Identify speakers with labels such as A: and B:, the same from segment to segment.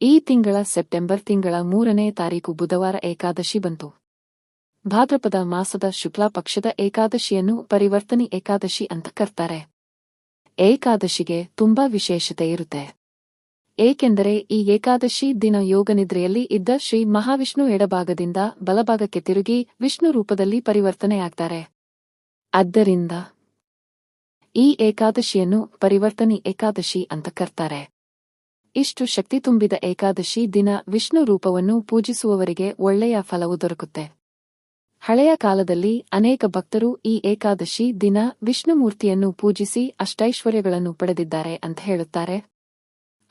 A: ಈ ತಿಂಗಳ ಸೆಪ್ಟೆಂಬರ್ ತಿಂಗಳ ಮೂರನೇ ತಾರೀಕು ಬುಧವಾರ ಏಕಾದಶಿ ಬಂತು. ಭಾದ್ರಪದ ಮಾಸದ ಶುಕ್ಲಾ ಪಕ್ಷದ ಏಕಾದಶಿಯನ್ನು ಪರಿವರ್ತನೆ ಏಕಾದಶಿ ಅಂತ ಕರ್ತಾರೆ. ಏಕಾದಶಿಗೆ ತುಂಬಾ ವಿಶೇಷತೆ ಇರುತ್ತೆ. ಏಕೆಂದರೆ ಈ ಏಕಾದಶಿ ದಿನ ಯೋಗನಿದ್ರೆಯಲ್ಲಿ ಇದ್ದ ಶ್ರೀ ಮಹಾವಿಷ್ಣು ಎಡಭಾಗದಿಂದ ಬಲಭಾಗಕ್ಕೆ ತಿರುಗಿ ವಿಷ್ಣು ರೂಪದಲ್ಲಿ ಪರಿವರ್ತನೆಯಾಗ್ತಾರೆ ಆದ್ದರಿಂದ ಈ ಏಕಾದಶಿಯನ್ನು ಪರಿವರ್ತನೆ ಏಕಾದಶಿ ಅಂತ ಕರ್ತಾರೆ. ಇಷ್ಟು ಶಕ್ತಿ ತುಂಬಿದ ಏಕಾದಶಿ ದಿನ ವಿಷ್ಣು ರೂಪವನ್ನು ಪೂಜಿಸುವವರಿಗೆ ಒಳ್ಳೆಯ ಫಲವು ದೊರಕುತ್ತೆ. ಹಳೆಯ ಕಾಲದಲ್ಲಿ ಅನೇಕ ಭಕ್ತರು ಈ ಏಕಾದಶಿ ದಿನ ವಿಷ್ಣುಮೂರ್ತಿಯನ್ನು ಪೂಜಿಸಿ ಅಷ್ಟೈಶ್ವರ್ಯಗಳನ್ನು ಪಡೆದಿದ್ದಾರೆ ಅಂತ ಹೇಳುತ್ತಾರೆ.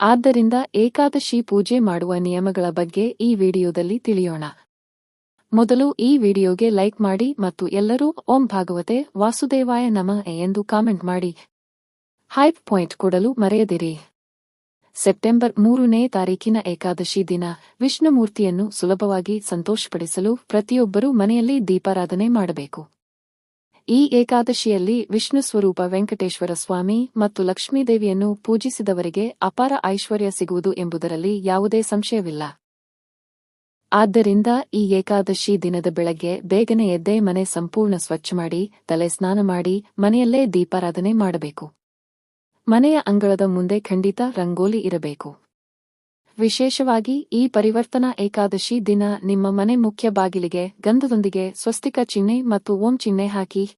A: ಆದ್ದರಿಂದ ಏಕಾದಶಿ ಪೂಜೆ ಮಾಡುವ ನಿಯಮಗಳ ಬಗ್ಗೆ ಈ ವಿಡಿಯೋದಲ್ಲಿ ತಿಳಿಯೋಣ. ಮೊದಲು ಈ ವಿಡಿಯೋಗೆ ಲೈಕ್ ಮಾಡಿ ಮತ್ತು ಎಲ್ಲರೂ ಓಂ ಭಾಗವತೆ ವಾಸುದೇವಾಯ ನಮ ಎಂದು ಕಾಮೆಂಟ್ ಮಾಡಿ. ಹೈಪ್ ಪಾಯಿಂಟ್ ಕೊಡಲು ಮರೆಯದಿರಿ. ಸೆಪ್ಟೆಂಬರ್ ಮೂರನೇ ತಾರೀಕಿನ ಏಕಾದಶಿ ದಿನ. ವಿಷ್ಣುಮೂರ್ತಿಯನ್ನು ಸುಲಭವಾಗಿ ಸಂತೋಷಪಡಿಸಲು ಪ್ರತಿಯೊಬ್ಬರೂ ಮನೆಯಲ್ಲಿ ದೀಪಾರಾಧನೆ ಮಾಡಬೇಕು. ಈ ಏಕಾದಶಿಯಲ್ಲಿ ವಿಷ್ಣು ಸ್ವರೂಪ ವೆಂಕಟೇಶ್ವರ ಸ್ವಾಮಿ ಮತ್ತು ಲಕ್ಷ್ಮೀದೇವಿಯನ್ನು ಪೂಜಿಸಿದವರಿಗೆ ಅಪಾರ ಐಶ್ವರ್ಯ ಸಿಗುವುದು ಎಂಬುದರಲ್ಲಿ ಯಾವುದೇ ಸಂಶಯವಿಲ್ಲ. ಆದ್ದರಿಂದ ಈ ಏಕಾದಶಿ ದಿನದ ಬೆಳಗ್ಗೆ ಬೇಗನೆ ಎದ್ದೇ ಮನೆ ಸಂಪೂರ್ಣ ಸ್ವಚ್ಛ ಮಾಡಿ, ತಲೆ ಸ್ನಾನ ಮಾಡಿ, ಮನೆಯಲ್ಲೇ ದೀಪಾರಾಧನೆ ಮಾಡಬೇಕು. ಮನೆಯ ಅಂಗಳದ ಮುಂದೆ ಖಂಡಿತ ರಂಗೋಲಿ ಇರಬೇಕು. ವಿಶೇಷವಾಗಿ ಈ ಪರಿವರ್ತನಾ ಏಕಾದಶಿ ದಿನ ನಿಮ್ಮ ಮನೆ ಮುಖ್ಯ ಬಾಗಿಲಿಗೆ, ಗಂಧದೊಂದಿಗೆ ಸ್ವಸ್ತಿಕ ಚಿಹ್ನೆ ಮತ್ತು ಓಂ ಚಿಹ್ನೆ ಹಾಕಿ.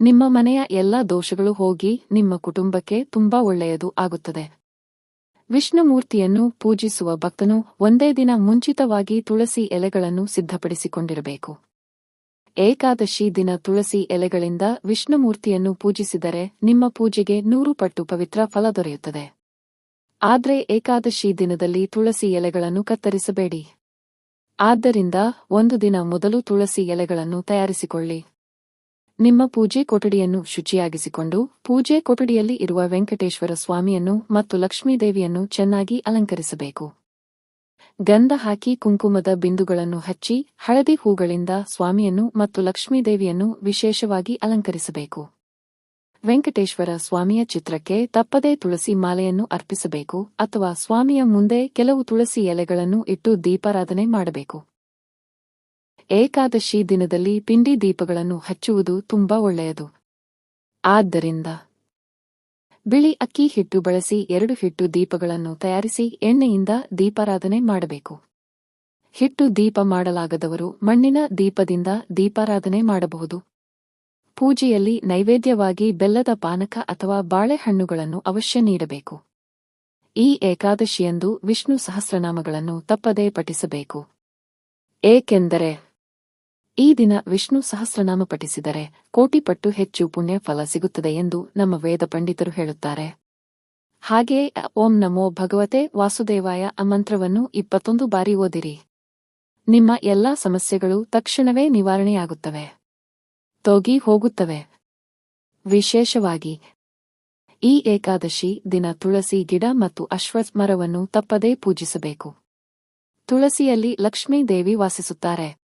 A: ನಿಮ್ಮ ಮನೆಯ ಎಲ್ಲಾ ದೋಷಗಳು ಹೋಗಿ ನಿಮ್ಮ ಕುಟುಂಬಕ್ಕೆ ತುಂಬಾ ಒಳ್ಳೆಯದು ಆಗುತ್ತದೆ. ವಿಷ್ಣುಮೂರ್ತಿಯನ್ನು ಪೂಜಿಸುವ ಭಕ್ತನು ಒಂದೇ ದಿನ ಮುಂಚಿತವಾಗಿ ತುಳಸಿ ಎಲೆಗಳನ್ನು ಸಿದ್ಧಪಡಿಸಿಕೊಂಡಿರಬೇಕು. ಏಕಾದಶಿ ದಿನ ತುಳಸಿ ಎಲೆಗಳಿಂದ ವಿಷ್ಣುಮೂರ್ತಿಯನ್ನು ಪೂಜಿಸಿದರೆ ನಿಮ್ಮ ಪೂಜೆಗೆ ನೂರು ಪಟ್ಟು ಪವಿತ್ರ ಫಲ ದೊರೆಯುತ್ತದೆ. ಆದರೆ ಏಕಾದಶಿ ದಿನದಲ್ಲಿ ತುಳಸಿ ಎಲೆಗಳನ್ನು ಕತ್ತರಿಸಬೇಡಿ. ಆದ್ದರಿಂದ ಒಂದು ದಿನ ಮೊದಲು ತುಳಸಿ ಎಲೆಗಳನ್ನು ತಯಾರಿಸಿಕೊಳ್ಳಿ. ನಿಮ್ಮ ಪೂಜೆ ಕೊಠಡಿಯನ್ನು ಶುಚಿಯಾಗಿಸಿಕೊಂಡು ಪೂಜೆ ಕೊಠಡಿಯಲ್ಲಿ ಇರುವ ವೆಂಕಟೇಶ್ವರ ಸ್ವಾಮಿಯನ್ನು ಮತ್ತು ಲಕ್ಷ್ಮೀದೇವಿಯನ್ನು ಚೆನ್ನಾಗಿ ಅಲಂಕರಿಸಬೇಕು. ಗಂಧ ಹಾಕಿ ಕುಂಕುಮದ ಬಿಂದುಗಳನ್ನು ಹಚ್ಚಿ ಹಳದಿ ಹೂಗಳಿಂದ ಸ್ವಾಮಿಯನ್ನು ಮತ್ತು ಲಕ್ಷ್ಮೀದೇವಿಯನ್ನು ವಿಶೇಷವಾಗಿ ಅಲಂಕರಿಸಬೇಕು. ವೆಂಕಟೇಶ್ವರ ಸ್ವಾಮಿಯ ಚಿತ್ರಕ್ಕೆ ತಪ್ಪದೇ ತುಳಸಿ ಮಾಲೆಯನ್ನು ಅರ್ಪಿಸಬೇಕು ಅಥವಾ ಸ್ವಾಮಿಯ ಮುಂದೆ ಕೆಲವು ತುಳಸಿ ಎಲೆಗಳನ್ನು ಇಟ್ಟು ದೀಪಾರಾಧನೆ ಮಾಡಬೇಕು. ಏಕಾದಶಿ ದಿನದಲ್ಲಿ ಪಿಂಡಿ ದೀಪಗಳನ್ನು ಹಚ್ಚುವುದು ತುಂಬಾ ಒಳ್ಳೆಯದು. ಆದ್ದರಿಂದ ಬಿಳಿ ಅಕ್ಕಿ ಹಿಟ್ಟು ಬಳಸಿ ಎರಡು ಹಿಟ್ಟು ದೀಪಗಳನ್ನು ತಯಾರಿಸಿ ಎಣ್ಣೆಯಿಂದ ದೀಪಾರಾಧನೆ ಮಾಡಬೇಕು. ಹಿಟ್ಟು ದೀಪ ಮಾಡಲಾಗದವರು ಮಣ್ಣಿನ ದೀಪದಿಂದ ದೀಪಾರಾಧನೆ ಮಾಡಬಹುದು. ಪೂಜೆಯಲ್ಲಿ ನೈವೇದ್ಯವಾಗಿ ಬೆಲ್ಲದ ಪಾನಕ ಅಥವಾ ಬಾಳೆಹಣ್ಣುಗಳನ್ನು ಅವಶ್ಯ ನೀಡಬೇಕು. ಈ ಏಕಾದಶಿಯಂದು ವಿಷ್ಣು ಸಹಸ್ರನಾಮಗಳನ್ನು ತಪ್ಪದೇ ಪಠಿಸಬೇಕು. ಏಕೆಂದರೆ ಈ ದಿನ ವಿಷ್ಣು ಸಹಸ್ರನಾಮ ಪಠಿಸಿದರೆ ಕೋಟಿಪಟ್ಟು ಹೆಚ್ಚು ಪುಣ್ಯ ಫಲ ಸಿಗುತ್ತದೆ ಎಂದು ನಮ್ಮ ವೇದ ಪಂಡಿತರು ಹೇಳುತ್ತಾರೆ. ಹಾಗೆಯೇ ಓಂ ನಮೋ ಭಗವತೆ ವಾಸುದೇವಾಯ ಆ ಮಂತ್ರವನ್ನು ಇಪ್ಪತ್ತೊಂದು ಬಾರಿ ಓದಿರಿ. ನಿಮ್ಮ ಎಲ್ಲಾ ಸಮಸ್ಯೆಗಳು ತಕ್ಷಣವೇ ನಿವಾರಣೆಯಾಗುತ್ತವೆ. ತೋಗಿ ಹೋಗುತ್ತವೆ. ವಿಶೇಷವಾಗಿ, ಈ ಏಕಾದಶಿ ದಿನ ತುಳಸಿ ಗಿಡ ಮತ್ತು ಅಶ್ವತ್ಮರವನ್ನು ತಪ್ಪದೇ ಪೂಜಿಸಬೇಕು. ತುಳಸಿಯಲ್ಲಿ ಲಕ್ಷ್ಮೀ ದೇವಿ ವಾಸಿಸುತ್ತಾರೆ.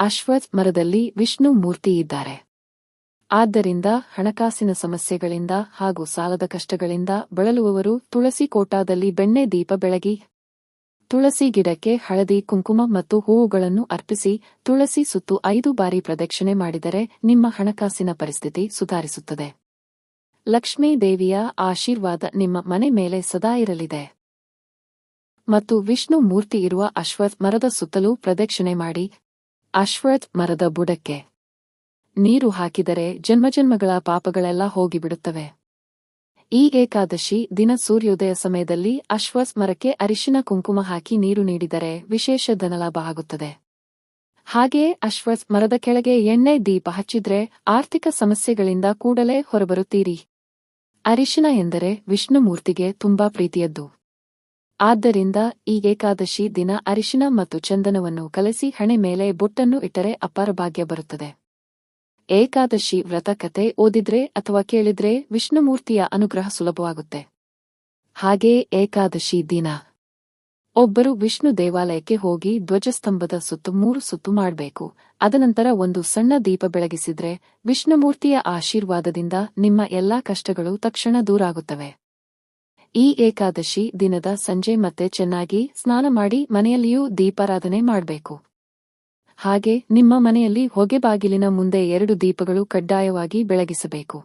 A: ಅಶ್ವಥ್ ಮರದಲ್ಲಿ ವಿಷ್ಣು ಮೂರ್ತಿ ಇದ್ದಾರೆ. ಆದ್ದರಿಂದ ಹಣಕಾಸಿನ ಸಮಸ್ಯೆಗಳಿಂದ ಹಾಗೂ ಸಾಲದ ಕಷ್ಟಗಳಿಂದ ಬಳಲುವವರು ತುಳಸಿ ಕೋಟಾದಲ್ಲಿ ಬೆಣ್ಣೆ ದೀಪ ಬೆಳಗಿ, ತುಳಸಿ ಗಿಡಕ್ಕೆ ಹಳದಿ ಕುಂಕುಮ ಮತ್ತು ಹೂವುಗಳನ್ನು ಅರ್ಪಿಸಿ, ತುಳಸಿ ಸುತ್ತು ಐದು ಬಾರಿ ಪ್ರದಕ್ಷಿಣೆ ಮಾಡಿದರೆ ನಿಮ್ಮ ಹಣಕಾಸಿನ ಪರಿಸ್ಥಿತಿ ಸುಧಾರಿಸುತ್ತದೆ. ಲಕ್ಷ್ಮೀ ದೇವಿಯ ಆಶೀರ್ವಾದ ನಿಮ್ಮ ಮನೆ ಮೇಲೆ ಸದಾ ಇರಲಿದೆ. ಮತ್ತು ವಿಷ್ಣು ಮೂರ್ತಿ ಇರುವ ಅಶ್ವಥ್ ಮರದ ಸುತ್ತಲೂ ಪ್ರದಕ್ಷಿಣೆ ಮಾಡಿ ಅಶ್ವಥ್ ಮರದ ಬುಡಕ್ಕೆ. ನೀರು ಹಾಕಿದರೆ ಜನ್ಮಜನ್ಮಗಳ ಪಾಪಗಳೆಲ್ಲ ಹೋಗಿಬಿಡುತ್ತವೆ. ಈ ಏಕಾದಶಿ ದಿನ ಸೂರ್ಯೋದಯ ಸಮಯದಲ್ಲಿ ಅಶ್ವಥ್ ಮರಕ್ಕೆ ಅರಿಶಿನ ಕುಂಕುಮ ಹಾಕಿ ನೀರು ನೀಡಿದರೆ ವಿಶೇಷ ಧನಲಾಭ ಆಗುತ್ತದೆ. ಹಾಗೆಯೇ ಅಶ್ವಥ್ ಮರದ ಕೆಳಗೆ ಎಣ್ಣೆ ದೀಪ ಹಚ್ಚಿದ್ರೆ ಆರ್ಥಿಕ ಸಮಸ್ಯೆಗಳಿಂದ ಕೂಡಲೇ ಹೊರಬರುತ್ತೀರಿ. ಅರಿಶಿನ ಎಂದರೆ ವಿಷ್ಣುಮೂರ್ತಿಗೆ ತುಂಬಾ ಪ್ರೀತಿಯದ್ದು. ಆದ್ದರಿಂದ ಈ ಏಕಾದಶಿ ದಿನ ಅರಿಶಿನ ಮತ್ತು ಚಂದನವನ್ನು ಕಲಸಿ ಹಣೆ ಮೇಲೆ ಬೊಟ್ಟನ್ನು ಇಟ್ಟರೆ ಅಪಾರ ಭಾಗ್ಯ ಬರುತ್ತದೆ. ಏಕಾದಶಿ ವ್ರತ ಕತೆ ಓದಿದ್ರೆ ಅಥವಾ ಕೇಳಿದ್ರೆ ವಿಷ್ಣುಮೂರ್ತಿಯ ಅನುಗ್ರಹ ಸುಲಭವಾಗುತ್ತೆ. ಹಾಗೇ ಏಕಾದಶಿ ದಿನ. ಒಬ್ಬರು ವಿಷ್ಣು ದೇವಾಲಯಕ್ಕೆ ಹೋಗಿ ಧ್ವಜಸ್ತಂಭದ ಸುತ್ತು ಮೂರು ಸುತ್ತು ಮಾಡಬೇಕು. ಅದನಂತರ ಒಂದು ಸಣ್ಣ ದೀಪ ಬೆಳಗಿಸಿದ್ರೆ ವಿಷ್ಣುಮೂರ್ತಿಯ ಆಶೀರ್ವಾದದಿಂದ ನಿಮ್ಮ ಎಲ್ಲಾ ಕಷ್ಟಗಳು ತಕ್ಷಣ ದೂರಾಗುತ್ತವೆ. ಈ ಏಕಾದಶಿ ದಿನದ ಸಂಜೆ ಮತ್ತೆ ಚೆನ್ನಾಗಿ ಸ್ನಾನ ಮಾಡಿ ಮನೆಯಲ್ಲಿಯೂ ದೀಪಾರಾಧನೆ ಮಾಡಬೇಕು. ಹಾಗೆ ನಿಮ್ಮ ಮನೆಯಲ್ಲಿ ಹೊಗೆ ಬಾಗಿಲಿನ ಮುಂದೆ ಎರಡು ದೀಪಗಳು ಕಡ್ಡಾಯವಾಗಿ ಬೆಳಗಿಸಬೇಕು.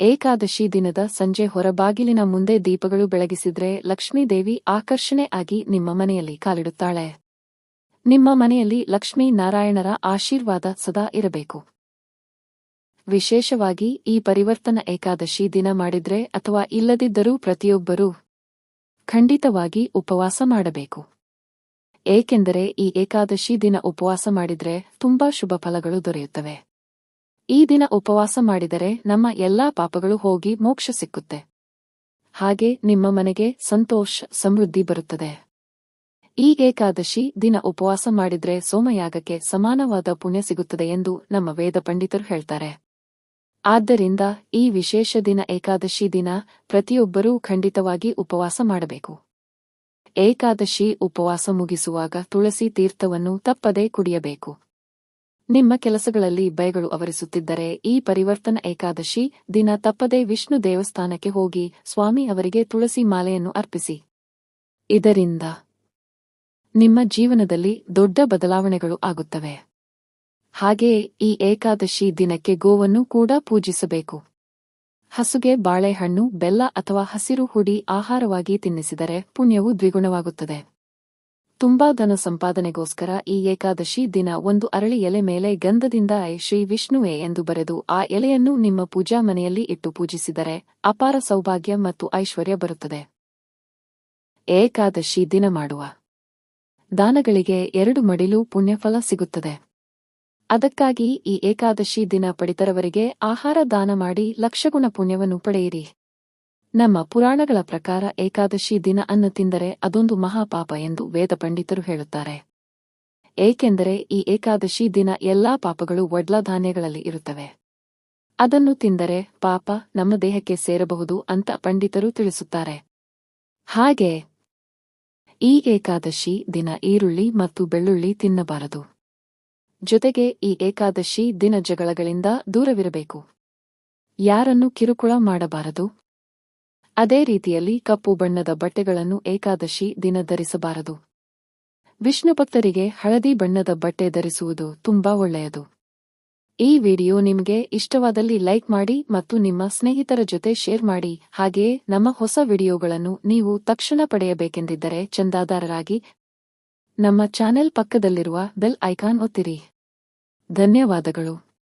A: ಏಕಾದಶಿ ದಿನದ ಸಂಜೆ ಹೊರಬಾಗಿಲಿನ ಮುಂದೆ ದೀಪಗಳು ಬೆಳಗಿಸಿದ್ರೆ ಲಕ್ಷ್ಮೀದೇವಿ ಆಕರ್ಷಣೆ ಆಗಿ ನಿಮ್ಮ ಮನೆಯಲ್ಲಿ ಕಾಲಿಡುತ್ತಾಳೆ. ನಿಮ್ಮ ಮನೆಯಲ್ಲಿ ಲಕ್ಷ್ಮೀ ನಾರಾಯಣರ ಆಶೀರ್ವಾದ ಸದಾ ಇರಬೇಕು. ವಿಶೇಷವಾಗಿ ಈ ಪರಿವರ್ತನ ಏಕಾದಶಿ ದಿನ ಮಾಡಿದ್ರೆ ಅಥವಾ ಇಲ್ಲದಿದ್ದರೂ ಪ್ರತಿಯೊಬ್ಬರೂ ಖಂಡಿತವಾಗಿ ಉಪವಾಸ ಮಾಡಬೇಕು. ಏಕೆಂದರೆ ಈ ಏಕಾದಶಿ ದಿನ ಉಪವಾಸ ಮಾಡಿದ್ರೆ ತುಂಬಾ ಶುಭ ಫಲಗಳು ದೊರೆಯುತ್ತವೆ. ಈ ದಿನ ಉಪವಾಸ ಮಾಡಿದರೆ ನಮ್ಮ ಎಲ್ಲಾ ಪಾಪಗಳು ಹೋಗಿ ಮೋಕ್ಷ ಸಿಕ್ಕುತ್ತೆ. ಹಾಗೆ ನಿಮ್ಮ ಮನೆಗೆ ಸಂತೋಷ, ಸಮೃದ್ಧಿ ಬರುತ್ತದೆ. ಈ ಏಕಾದಶಿ ದಿನ ಉಪವಾಸ ಮಾಡಿದ್ರೆ ಸೋಮಯಾಗಕ್ಕೆ ಸಮಾನವಾದ ಪುಣ್ಯ ಸಿಗುತ್ತದೆ ಎಂದು ನಮ್ಮ ವೇದ ಪಂಡಿತರು ಹೇಳ್ತಾರೆ. ಆದ್ದರಿಂದ ಈ ವಿಶೇಷ ದಿನ ಏಕಾದಶಿ ದಿನ ಪ್ರತಿಯೊಬ್ಬರೂ ಖಂಡಿತವಾಗಿ ಉಪವಾಸ ಮಾಡಬೇಕು. ಏಕಾದಶಿ ಉಪವಾಸ ಮುಗಿಸುವಾಗ ತುಳಸಿ ತೀರ್ಥವನ್ನು ತಪ್ಪದೇ ಕುಡಿಯಬೇಕು. ನಿಮ್ಮ ಕೆಲಸಗಳಲ್ಲಿ ಭಯಗಳು ಅವರಿಸುತ್ತಿದ್ದರೆ ಈ ಪರಿವರ್ತನ ಏಕಾದಶಿ ದಿನ ತಪ್ಪದೇ ವಿಷ್ಣು ದೇವಸ್ಥಾನಕ್ಕೆ ಹೋಗಿ ಸ್ವಾಮಿ ಅವರಿಗೆ ತುಳಸಿ ಮಾಲೆಯನ್ನು ಅರ್ಪಿಸಿ. ಇದರಿಂದ ನಿಮ್ಮ ಜೀವನದಲ್ಲಿ ದೊಡ್ಡ ಬದಲಾವಣೆಗಳು ಆಗುತ್ತವೆ. ಹಾಗೆಯೇ ಈ ಏಕಾದಶಿ ದಿನಕ್ಕೆ ಗೋವನ್ನು ಕೂಡ ಪೂಜಿಸಬೇಕು. ಹಸುಗೆ ಬಾಳೆಹಣ್ಣು, ಬೆಲ್ಲ ಅಥವಾ ಹಸಿರು ಹುಡಿ ಆಹಾರವಾಗಿ ತಿನ್ನಿಸಿದರೆ ಪುಣ್ಯವು ದ್ವಿಗುಣವಾಗುತ್ತದೆ. ತುಂಬಾ ಧನ ಸಂಪಾದನೆಗೋಸ್ಕರ ಈ ಏಕಾದಶಿ ದಿನ ಒಂದು ಅರಳಿ ಎಲೆ ಮೇಲೆ ಗಂಧದಿಂದ ಶ್ರೀ ವಿಷ್ಣುವೆ ಎಂದು ಬರೆದು ಆ ಎಲೆಯನ್ನು ನಿಮ್ಮ ಪೂಜಾ ಮನೆಯಲ್ಲಿ ಇಟ್ಟು ಪೂಜಿಸಿದರೆ ಅಪಾರ ಸೌಭಾಗ್ಯ ಮತ್ತು ಐಶ್ವರ್ಯ ಬರುತ್ತದೆ. ಏಕಾದಶಿ ದಿನ ಮಾಡುವ ದಾನಗಳಿಗೆ ಎರಡು ಮಡಿಲು ಪುಣ್ಯಫಲ ಸಿಗುತ್ತದೆ. ಅದಕ್ಕಾಗಿ ಈ ಏಕಾದಶಿ ದಿನ ಪಡಿತರವರಿಗೆ ಆಹಾರ ದಾನ ಮಾಡಿ ಲಕ್ಷಗುಣ ಪುಣ್ಯವನ್ನು ಪಡೆಯಿರಿ. ನಮ್ಮ ಪುರಾಣಗಳ ಪ್ರಕಾರ ಏಕಾದಶಿ ದಿನ ಅನ್ನ ತಿಂದರೆ ಅದೊಂದು ಮಹಾಪಾಪ ಎಂದು ವೇದ ಪಂಡಿತರು ಹೇಳುತ್ತಾರೆ. ಏಕೆಂದರೆ ಈ ಏಕಾದಶಿ ದಿನ ಎಲ್ಲಾ ಪಾಪಗಳು ಒಡ್ಲ ಧಾನ್ಯಗಳಲ್ಲಿ ಇರುತ್ತವೆ. ಅದನ್ನು ತಿಂದರೆ ಪಾಪ ನಮ್ಮ ದೇಹಕ್ಕೆ ಸೇರಬಹುದು ಅಂತ ಪಂಡಿತರು ತಿಳಿಸುತ್ತಾರೆ. ಹಾಗೆ ಈ ಏಕಾದಶಿ ದಿನ ಈರುಳ್ಳಿ ಮತ್ತು ಬೆಳ್ಳುಳ್ಳಿ ತಿನ್ನಬಾರದು. ಜೊತೆಗೆ ಈ ಏಕಾದಶಿ ದಿನ ಜಗಳಗಳಿಂದ ದೂರವಿರಬೇಕು. ಯಾರನ್ನು ಕಿರುಕುಳ ಮಾಡಬಾರದು? ಅದೇ ರೀತಿಯಲ್ಲಿ ಕಪ್ಪು ಬಣ್ಣದ ಬಟ್ಟೆಗಳನ್ನು ಏಕಾದಶಿ ದಿನ ಧರಿಸಬಾರದು. ವಿಷ್ಣು ಭಕ್ತರಿಗೆ ಹಳದಿ ಬಣ್ಣದ ಬಟ್ಟೆ ಧರಿಸುವುದು ತುಂಬಾ ಒಳ್ಳೆಯದು. ಈ ವಿಡಿಯೋ ನಿಮಗೆ ಇಷ್ಟವಾದಲ್ಲಿ ಲೈಕ್ ಮಾಡಿ ಮತ್ತು ನಿಮ್ಮ ಸ್ನೇಹಿತರ ಜೊತೆ ಶೇರ್ ಮಾಡಿ. ಹಾಗೆಯೇ ನಮ್ಮ ಹೊಸ ವಿಡಿಯೋಗಳನ್ನು ನೀವು ತಕ್ಷಣ ಪಡೆಯಬೇಕೆಂದಿದ್ದರೆ ಚಂದಾದಾರರಾಗಿ ನಮ್ಮ ಚಾನೆಲ್ ಪಕ್ಕದಲ್ಲಿರುವ ಬೆಲ್ ಐಕಾನ್ ಒತ್ತಿರಿ. ಧನ್ಯವಾದಗಳು.